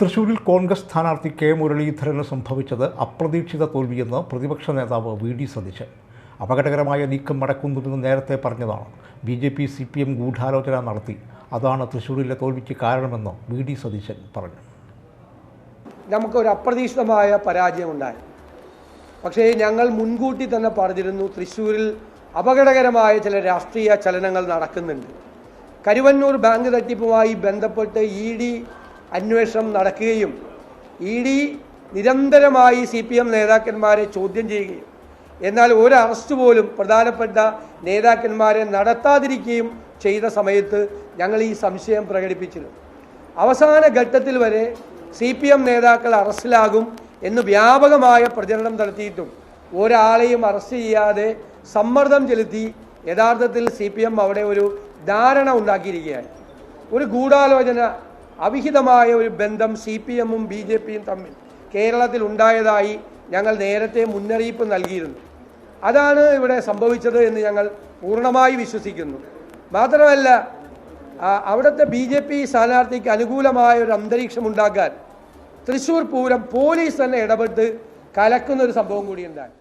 തൃശൂരിൽ കോൺഗ്രസ് സ്ഥാനാർത്ഥി കെ മുരളീധരന് സംഭവിച്ചത് അപ്രതീക്ഷിത തോൽവിയെന്ന് പ്രതിപക്ഷ നേതാവ് വി ഡി സതീശൻ. അപകടകരമായ നീക്കം മടക്കുന്നുവെന്ന് നേരത്തെ പറഞ്ഞതാണ് B J P C P M ഗൂഢാലോചന നടത്തി. അതാണ് തൃശൂരിലെ തോൽവിക്ക് കാരണമെന്ന് വി ഡി സതീശൻ പറഞ്ഞു. നമുക്കൊരു അപ്രതീക്ഷിതമായ പരാജയം ഉണ്ടായി. പക്ഷേ ഞങ്ങൾ മുൻകൂട്ടി തന്നെ പറഞ്ഞിരുന്നു തൃശ്ശൂരിൽ അപകടകരമായ ചില രാഷ്ട്രീയ ചലനങ്ങൾ നടക്കുന്നുണ്ട്. കരുവന്നൂർ ബാങ്ക് തട്ടിപ്പുമായി ബന്ധപ്പെട്ട് ഇ ഡി അന്വേഷണം നടക്കുകയും ഇ ഡി നിരന്തരമായി സി പി എം നേതാക്കന്മാരെ ചോദ്യം ചെയ്യുകയും എന്നാൽ ഒരു അറസ്റ്റ് പോലും പ്രധാനപ്പെട്ട നേതാക്കന്മാരെ നടത്താതിരിക്കുകയും ചെയ്ത സമയത്ത് ഞങ്ങൾ ഈ സംശയം പ്രകടിപ്പിച്ചിരുന്നു. അവസാന ഘട്ടത്തിൽ വരെ സി പി എം നേതാക്കൾ അറസ്റ്റിലാകും എന്ന് വ്യാപകമായ പ്രചരണം നടത്തിയിട്ടും ഒരാളെയും അറസ്റ്റ് ചെയ്യാതെ സമ്മർദ്ദം ചെലുത്തി യഥാർത്ഥത്തിൽ സി അവിടെ ഒരു ധാരണ ഉണ്ടാക്കിയിരിക്കുകയാണ്. ഒരു ഗൂഢാലോചന അവിഹിതമായ ഒരു ബന്ധം സി പി എമ്മും ബി ജെ പിയും തമ്മിൽ കേരളത്തിൽ ഉണ്ടായതായി ഞങ്ങൾ നേരത്തെ മുന്നറിയിപ്പ് നൽകിയിരുന്നു. അതാണ് ഇവിടെ സംഭവിച്ചത് എന്ന് ഞങ്ങൾ പൂർണമായി വിശ്വസിക്കുന്നു. മാത്രമല്ല അവിടുത്തെ ബി ജെ പി സ്ഥാനാർത്ഥിക്ക് അനുകൂലമായ ഒരു അന്തരീക്ഷം ഉണ്ടാക്കാൻ തൃശ്ശൂർ പൂരം പോലീസ് തന്നെ ഇടപെട്ട് കലക്കുന്ന ഒരു സംഭവം കൂടി ഉണ്ടായി.